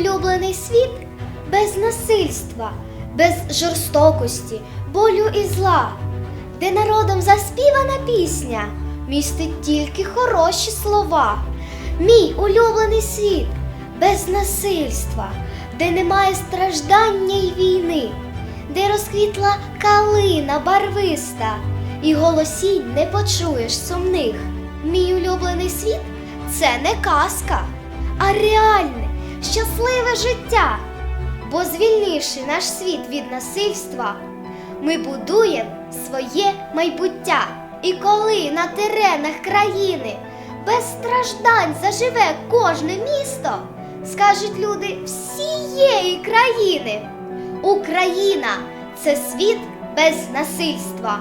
Улюблений світ без насильства, без жорстокості, болю і зла, де народом заспівана пісня містить тільки хороші слова. Мій улюблений світ без насильства, де немає страждання й війни, де розквітла калина барвиста, і голосінь не почуєш сумних. Мій улюблений світ це не казка, а щасливе життя. Бо звільнивши наш світ від насильства, ми будуємо своє майбуття. І коли на теренах країни без страждань заживе кожне місто, скажуть люди всієї країни. Україна це світ без насильства.